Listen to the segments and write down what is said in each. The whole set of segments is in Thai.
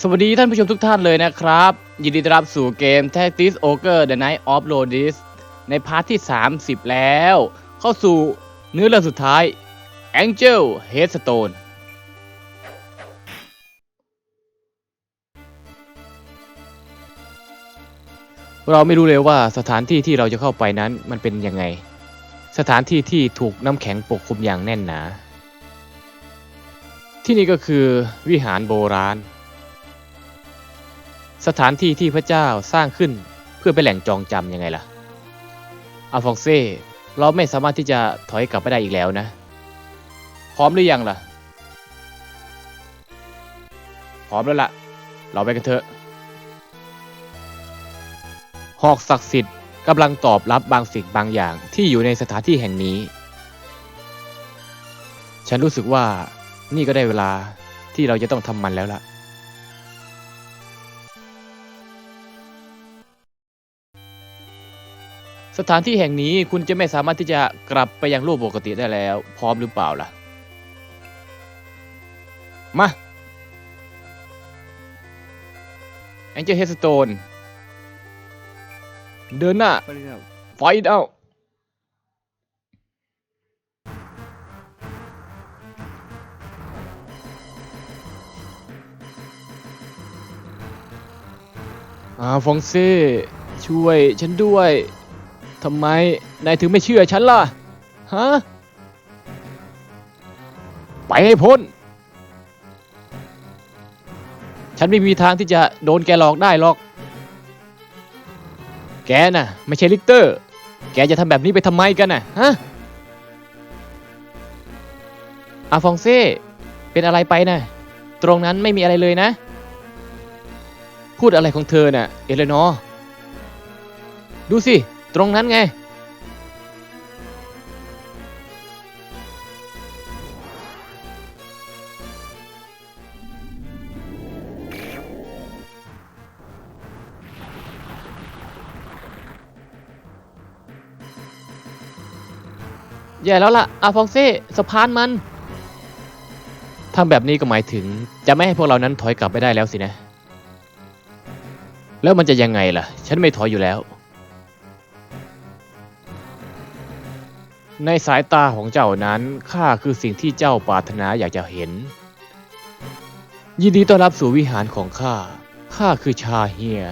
สวัสดีท่านผู้ชมทุกท่านเลยนะครับ ยินดีต้อนรับสู่เกม Tactics Ogre The Night of Rhodes ในพาร์ทที่ 30 แล้ว เข้าสู่เนื้อเรื่องสุดท้าย Angel Headstone เราไม่รู้เลยว่าสถานที่ที่เราจะเข้าไปนั้นมันเป็นยังไง สถานที่ที่ถูกน้ำแข็งปกคลุมอย่างแน่นหนา ที่นี่ก็คือวิหารโบราณ สถานที่ที่พระเจ้าสร้างขึ้นเพื่อเป็นแหล่งจองจำยังไงล่ะอาฟองเซ่เราไม่สามารถที่จะถอยกลับไปได้อีกแล้วนะ พร้อมหรือยังล่ะ พร้อมแล้วล่ะ เราไปกันเถอะหอกศักดิ์สิทธิ์กำลังตอบรับบางสิ่งบางอย่างที่อยู่ในสถานที่แห่งนี้ ฉันรู้สึกว่านี่ก็ได้เวลาที่เราจะต้องทำมันแล้วล่ะ สถานที่แห่งนี้คุณจะไม่สามารถที่จะกลับไปยังโลกปกติได้แล้ว พร้อมหรือเปล่าล่ะ มาแองเจ h เฮสโตนเดินหน้าไฟเอาอาฟองเซ่ช่วยฉันด้วย ทำไมนายถึงไม่เชื่อฉันล่ะ ฮะ ไปให้พ้น ฉันไม่มีทางที่จะโดนแกหลอกได้หรอก แกน่ะ ไม่ใช่ลิกเตอร์ แกจะทำแบบนี้ไปทำไมกันน่ะ ฮะ อาฟองเซ่ เป็นอะไรไปน่ะ ตรงนั้นไม่มีอะไรเลยนะ พูดอะไรของเธอน่ะ เอเลนอดูสิ ตรงนั้นไง แย่แล้วล่ะอาฟองเซ่สะพานมันทำแบบนี้ก็หมายถึงจะไม่ให้พวกเรานั้นถอยกลับไปได้แล้วสินะ แล้วมันจะยังไงล่ะ ฉันไม่ถอยอยู่แล้ว ในสายตาของเจ้านั้นข้าคือสิ่งที่เจ้าปรารถนาอยากจะเห็น ยินดีต้อนรับสู่วิหารของข้า ข้าคือชาเฮีย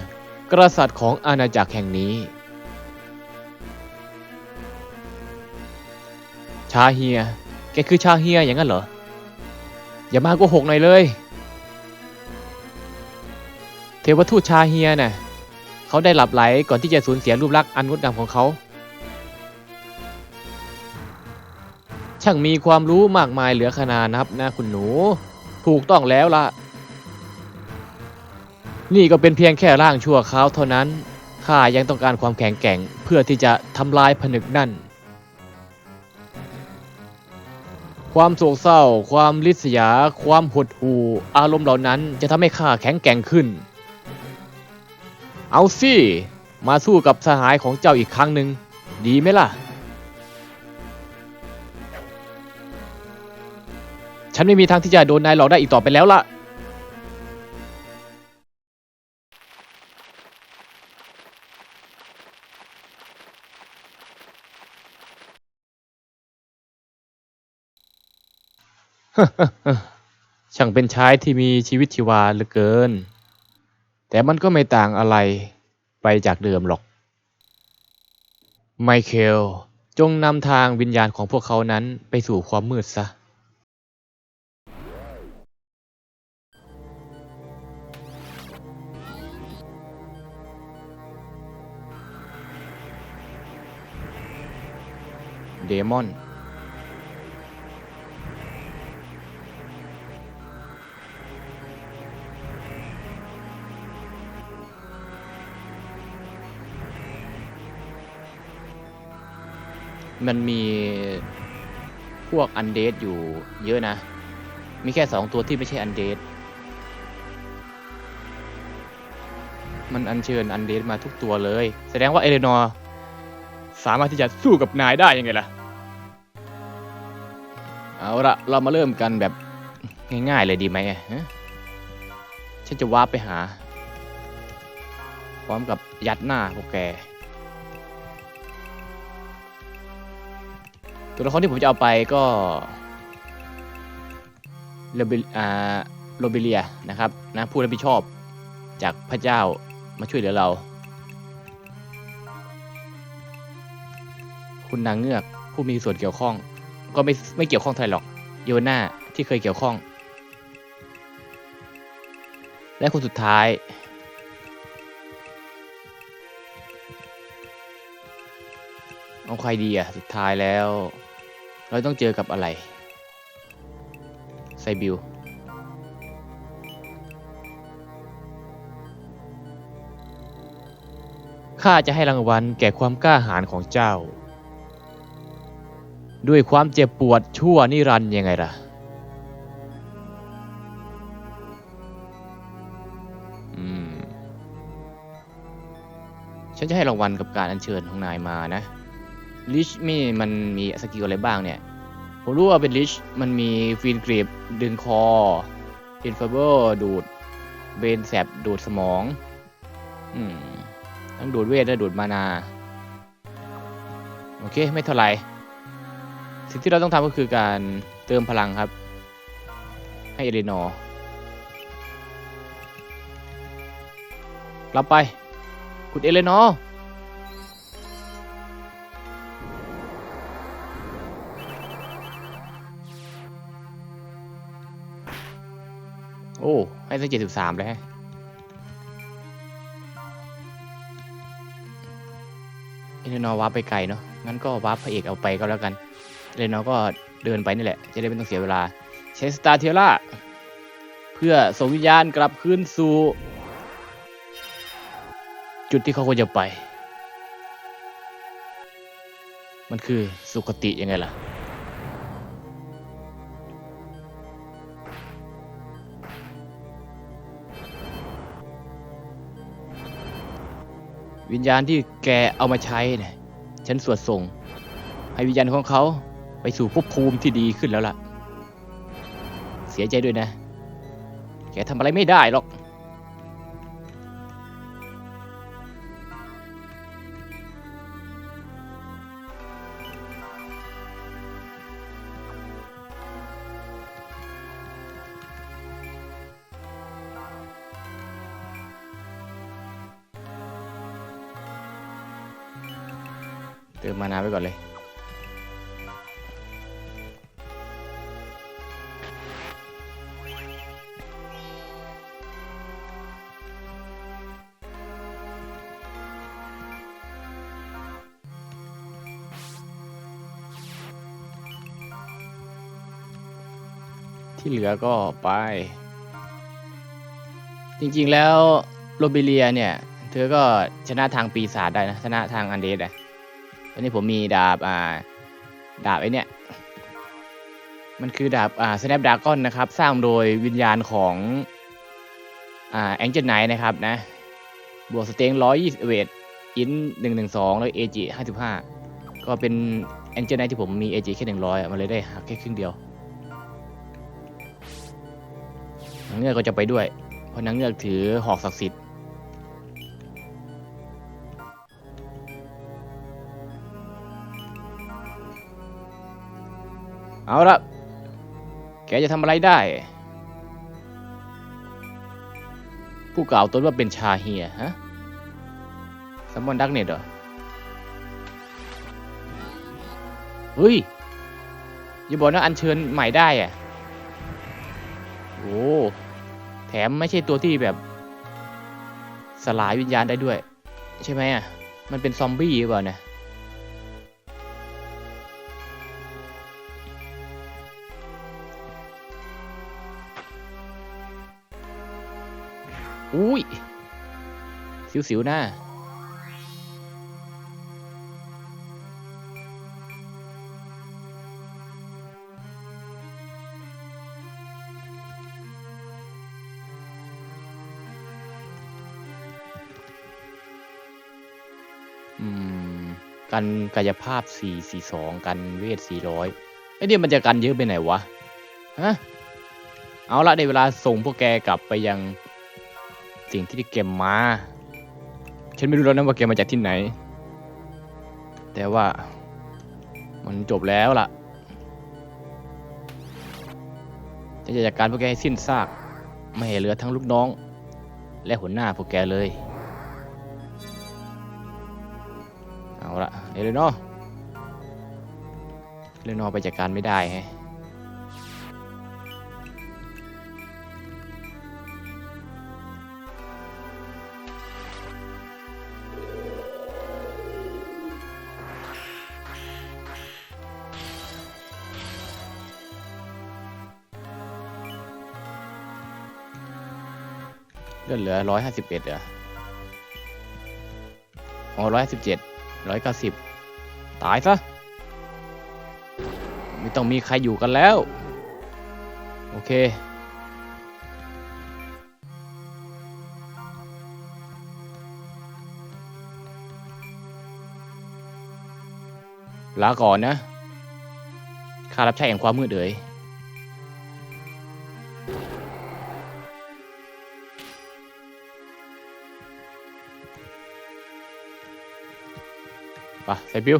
กษัตริย์ของอาณาจักรแห่งนี้ ชาเฮีย แกคือชาเฮียอย่างนั้นเหรอ อย่ามาโกหกหน่อยเลย เทวทูตชาเฮียน่ะเขาได้หลับไหลก่อนที่จะสูญเสียรูปลักษณ์อันงดงามของเขา ช่างมีความรู้มากมายเหลือขนานับนะคุณหนู ถูกต้องแล้วล่ะ นี่ก็เป็นเพียงแค่ร่างชั่วคราวเท่านั้น ข้ายังต้องการความแข็งแกร่งเพื่อที่จะทำลายผนึกนั่น ความโศกเศร้า ความลิษยา ความหดหู่ อารมณ์เหล่านั้นจะทำให้ข้าแข็งแกร่งขึ้น เอาสิ มาสู้กับสหายของเจ้าอีกครั้งหนึ่ง ดีไหมล่ะ ฉันไม่มีทางที่จะโดนนายหลอกได้อีกต่อไปแล้วล่ะ ช่างเป็นชายที่มีชีวิตชีวาเหลือเกิน แต่มันก็ไม่ต่างอะไรไปจากเดิมหรอก ไมเคิลจงนำทางวิญญาณของพวกเขานั้นไปสู่ความมืดซะ เดมอน มันมีพวกอันเดดอยู่เยอะนะ มีแค่สองตัวที่ไม่ใช่อันเดดมันอัญเชิญอันเดดมาทุกตัวเลย แสดงว่าเอเลนอร์สามารถที่จะสู้กับนายได้ยังไงล่ะ เอาละเรามาเริ่มกันแบบง่ายๆเลยดีไหมฉันจะวาร์ปไปหา พร้อมกับยัดหน้าพวกแก ตัวละครที่ผมจะเอาไปก็โรเบอ่าโรเบเลียนะครับนะผู้รับผิดชอบจากพระเจ้ามาช่วยเหลือเรา คุณนางเงือกผู้มีส่วนเกี่ยวข้อง ก็ไม่ไม่เกี่ยวข้องเท่าไหร่หรอกโยนาที่เคยเกี่ยวข้อง และคนสุดท้าย เอาใครดีอะสุดท้ายแล้ว เราต้องเจอกับอะไรไซบิลข้าจะให้รางวัลแก่ความกล้าหาญของเจ้า ด้วยความเจ็บปวดชั่วนิรันด์ยังไงล่ะฉันจะให้รางวัลกับการอัญเชิญของนายมานะลิชมีมันมีสกิลอะไรบ้างเนี่ย ผมรู้ว่าเป็นลิชมันมีฟีนกรีบดึงคออินฟ a เบอร์ดูดเบนแสบดูดสมอง อืม ทั้งดูดเวทและดูดมานา โอเค ไม่เท่าไหร่ สิ่งที่เราต้องทำก็คือการเติมพลังครับ ให้เอเลนอร์รับไป คุณเอเลนอร์โอ้ ให้ตั้งเจ็ดสิบสามเลยฮะเอเลนอร์วาร์ปไปไกลเนาะงั้นก็วาร์ปพระเอกเอาไปก็แล้วกัน เลนอร์ก็เดินไปนี่แหละ จะได้ไม่ต้องเสียเวลา ใช้สตาร์เทล่าเพื่อส่งวิญญาณกลับคืนสู่ จุดที่เขาควรจะไป มันคือสุคติยังไงล่ะวิญญาณที่แกเอามาใช้เนี่ย ฉันสวดส่ง ให้วิญญาณของเขา ไปสู่ภพภูมิที่ดีขึ้นแล้วล่ะ เสียใจด้วยนะ แกทำอะไรไม่ได้หรอก เติมมานาไว้ก่อนเลย ที่เหลือก็ไป จริงๆแล้วโรเบเลียเนี่ย เธอก็ชนะทางปีศาจได้นะ ชนะทางอันเดสอะตอนนี้ผมมีดาบอ่าดาบไอเนี่ย มันคือดาบอ่า Snapdragon นะครับ สร้างโดยวิญญาณของอ่า Angel Knight นะครับนะ บวกสเต็ง120เวทอิน112แล้ว AG 55ก็เป็น Angel Knight ที่ผมมี AG แค่100อะมันเลยได้หักแค่ครึ่งเดียว นางเงือกก็จะไปด้วย เพราะนางเงือกถือหอกศักดิ์สิทธิ์เอาละแกจะทำอะไรได้ ผู้กล่าวตนว่าเป็นชาเฮียฮะซัมมอนดักเน็ตเหรอ เฮ้ย อย่าบอกนะอัญเชิญใหม่ได้อะโอ้ แถมไม่ใช่ตัวที่แบบ สลายวิญญาณได้ด้วย ใช่ไหมอะ มันเป็นซอมบี้หรือเปล่าเนี่ยอุ้ยสิวๆหน้า กันกายภาพ 442 กันเวท 400ไอ้เนี่ยมันจะกันเยอะไปไหนวะ ฮะ เอาละในเวลาส่งพวกแกกลับไปยังสิ่งที่แกมา ฉันไม่รู้แล้วนะว่าแกมาจากที่ไหน แต่ว่ามันจบแล้วล่ะฉันจะจัดการพวกแกให้สิ้นซาก ไม่ให้เหลือทั้งลูกน้อง และหัวหน้าพวกแกเลย เอาละ เอเลนอเอเลนอไปจัดการไม่ได้ฮะเลือดเหลือร้อยห้าสิบเอ็ดเหรออ๋อร้อยสิบเจ็ด ร้อยเก้าสิบตายซะ ไม่ต้องมีใครอยู่กันแล้ว โอเค ลาก่อนนะข้ารับใช้แห่งความมืดเอ๋ย ไปใส่บิว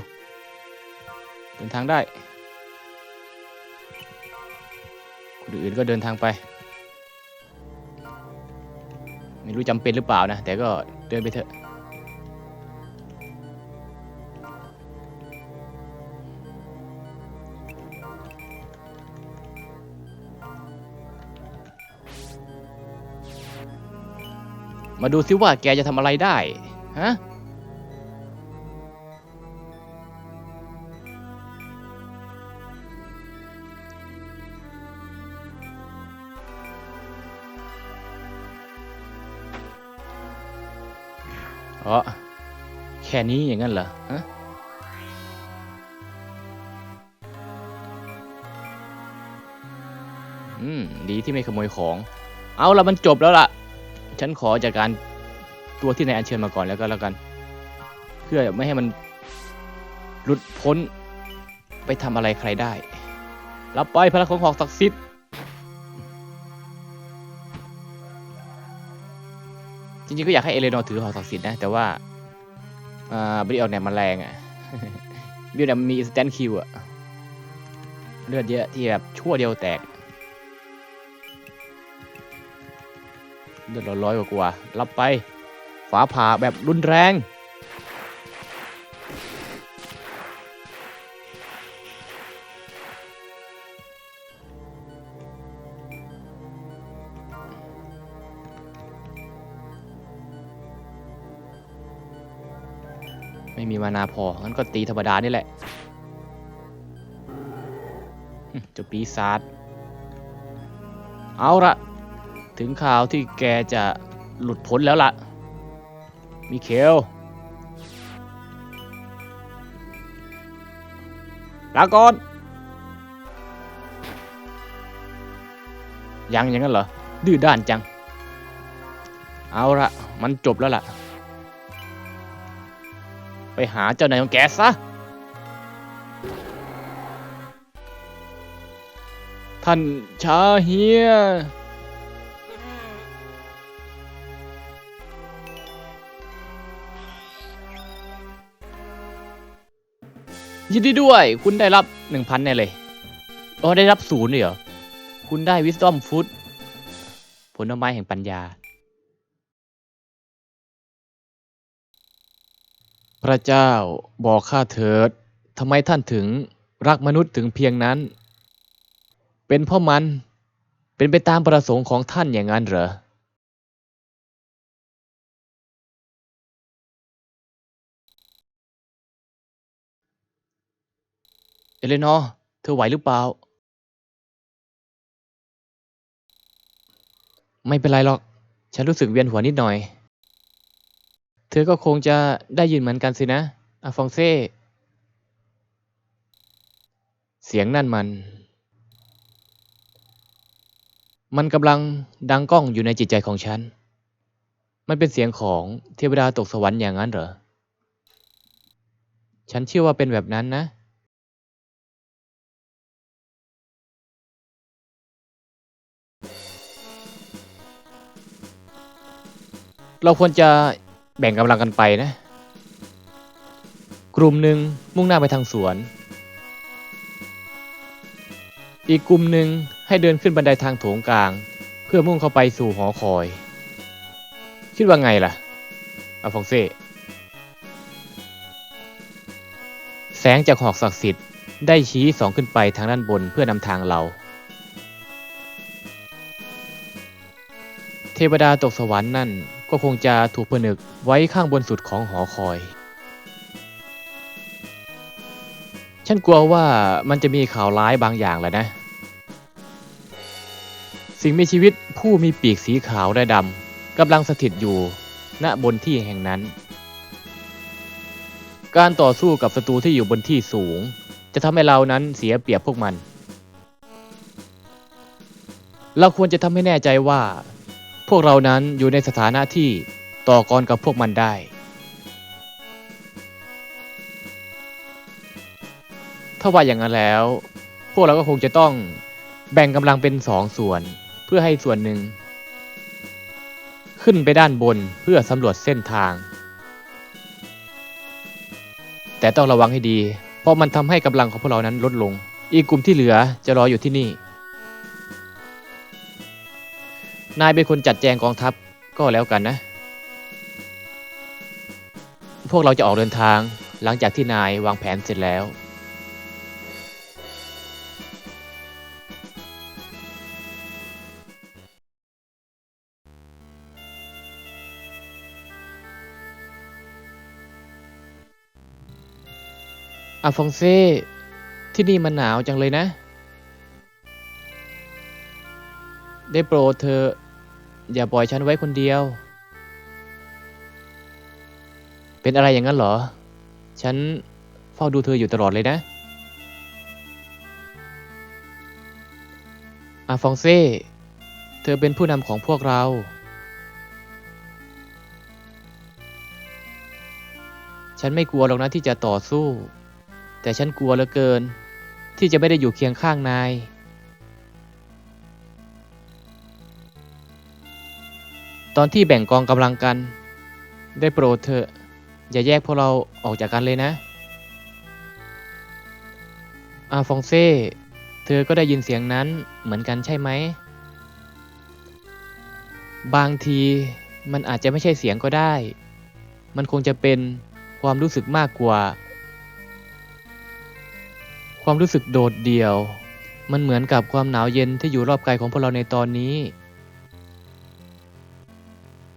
เดินทางได้ คนอื่นก็เดินทางไป ไม่รู้จำเป็นหรือเปล่านะ แต่ก็เดินไปเถอะมาดูซิว่าแกจะทำอะไรได้ ฮะ อ๋อแค่นี้อย่างนั้นเหรอฮะอืม ดีที่ไม่ขโมยของ เอาละมันจบแล้วล่ะ ฉันขอจากการตัวที่นายอัญเชิญมาก่อนแล้วก็แล้วกัน เพื่อไม่ให้มันหลุดพ้นไปทำอะไรใครได้ รับไปพลังของหอกศักดิ์สิทธิ์ จริงๆก็อยากให้เอเลนอร์ถือหอกศักดิ์สิทธิ์นะแต่ว่าอ่าบริออนเนี่ยมันแรงอะบิลเนี่ยมันมีสแตนคิวอะเลือดเยอะที่แบบชั่วเดียวแตกเลือดร้อยกว่ารับไป ฝาผ่าแบบรุนแรง ไม่มีมานาพอ งั้นก็ตีธรรมดานี่แหละจะปีศาจเอาละถึงข่าวที่แกจะหลุดพ้นแล้วล่ะ มิเคลลาก่อน ยังอย่างนั้นเหรอ ดื้อด้านจัง เอาละมันจบแล้วล่ะ หาเจ้านายของแกซะ ท่านชาเฮีย ยินดีด้วย คุณได้รับหนึ่งพันแน่เลย อ๋อ ได้รับศูนย์เลยเหรอ คุณได้วิสตอมฟุตผลไม้แห่งปัญญา พระเจ้าบอกข้าเถิดทำไมท่านถึงรักมนุษย์ถึงเพียงนั้น เป็นเพราะมันเป็นไปตามประสงค์ของท่านอย่างนั้นเหรอเอเลนอร์เธอไหวหรือเปล่า ไม่เป็นไรหรอก ฉันรู้สึกเวียนหัวนิดหน่อย เธอก็คงจะได้ยินเหมือนกันสินะ อาฟองเซ่ เสียงนั่นมัน มันกำลังดังก้องอยู่ในจิตใจของฉัน มันเป็นเสียงของเทวดาตกสวรรค์อย่างนั้นเหรอ ฉันเชื่อว่าเป็นแบบนั้นนะเราควรจะ แบ่งกำลังกันไปนะ กลุ่มหนึ่งมุ่งหน้าไปทางสวน อีกกลุ่มหนึ่งให้เดินขึ้นบันไดทางโถงกลาง เพื่อมุ่งเข้าไปสู่หอคอย คิดว่าไงล่ะอาฟองเซ่แสงจากหอกศักดิ์สิทธิ์ได้ชี้สองขึ้นไปทางด้านบนเพื่อนำทางเรา เทวดาตกสวรรค์นั่น ก็คงจะถูกผนึกไว้ข้างบนสุดของหอคอย ฉันกลัวว่ามันจะมีข่าวร้ายบางอย่างแหละนะ สิ่งมีชีวิตผู้มีปีกสีขาวและดำกำลังสถิตอยู่ณบนที่แห่งนั้น การต่อสู้กับศัตรูที่อยู่บนที่สูง จะทำให้เรานั้นเสียเปรียบพวกมัน เราควรจะทำให้แน่ใจว่า พวกเรานั้นอยู่ในสถานะที่ต่อกรกับพวกมันได้ ถ้าว่าอย่างนั้นแล้ว พวกเราก็คงจะต้องแบ่งกำลังเป็นสองส่วน เพื่อให้ส่วนหนึ่ง ขึ้นไปด้านบนเพื่อสำรวจเส้นทาง แต่ต้องระวังให้ดี เพราะมันทำให้กำลังของพวกเรานั้นลดลง อีกกลุ่มที่เหลือจะรออยู่ที่นี่ นายเป็นคนจัดแจงกองทัพก็แล้วกันนะ พวกเราจะออกเดินทางหลังจากที่นายวางแผนเสร็จแล้ว อาฟองเซ่ที่นี่มันหนาวจังเลยนะ ได้โปรดเธอ อย่าปล่อยฉันไว้คนเดียว เป็นอะไรอย่างนั้นเหรอ ฉันเฝ้าดูเธออยู่ตลอดเลยนะ อาฟองเซ่ เธอเป็นผู้นำของพวกเรา ฉันไม่กลัวหรอกนะที่จะต่อสู้ แต่ฉันกลัวเหลือเกิน ที่จะไม่ได้อยู่เคียงข้างนาย อนที่แบ่งกองกำลังกัน ได้โปรดเถอะ อย่าแยกพวกเราออกจากกันเลยนะ อาฟองเซ่ เธอก็ได้ยินเสียงนั้นเหมือนกันใช่ไหม บางทีมันอาจจะไม่ใช่เสียงก็ได้ มันคงจะเป็นความรู้สึกมากกว่า ความรู้สึกโดดเดี่ยว มันเหมือนกับความหนาวเย็นที่อยู่รอบกายของพวกเราในตอนนี้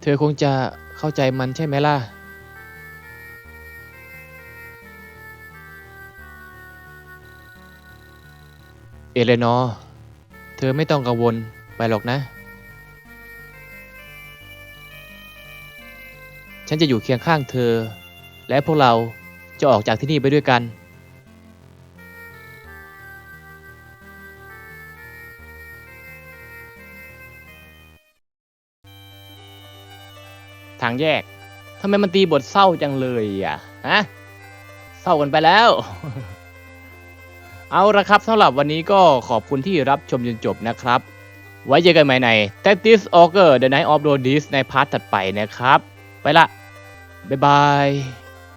ธอคงจะเข้าใจมันใช่ไหมล่ะ เอเลนอร์เธอไม่ต้องกังวลไปหรอกนะ ฉันจะอยู่เคียงข้างเธอ และพวกเราจะออกจากที่นี่ไปด้วยกันางแยกทำไมมันตีบทเศร้าจังเลยอะฮะเศร้ากันไปแล้ว เอาละครับสำหรับวันนี้ก็ขอบคุณที่รับชมจนจบนะครับ ไว้เจอกันใหม่ใน t a c t i s Ogre The Night of Rhodis ในพาร์ทถัดไปนะครับ ไปละ บ๊ายบาย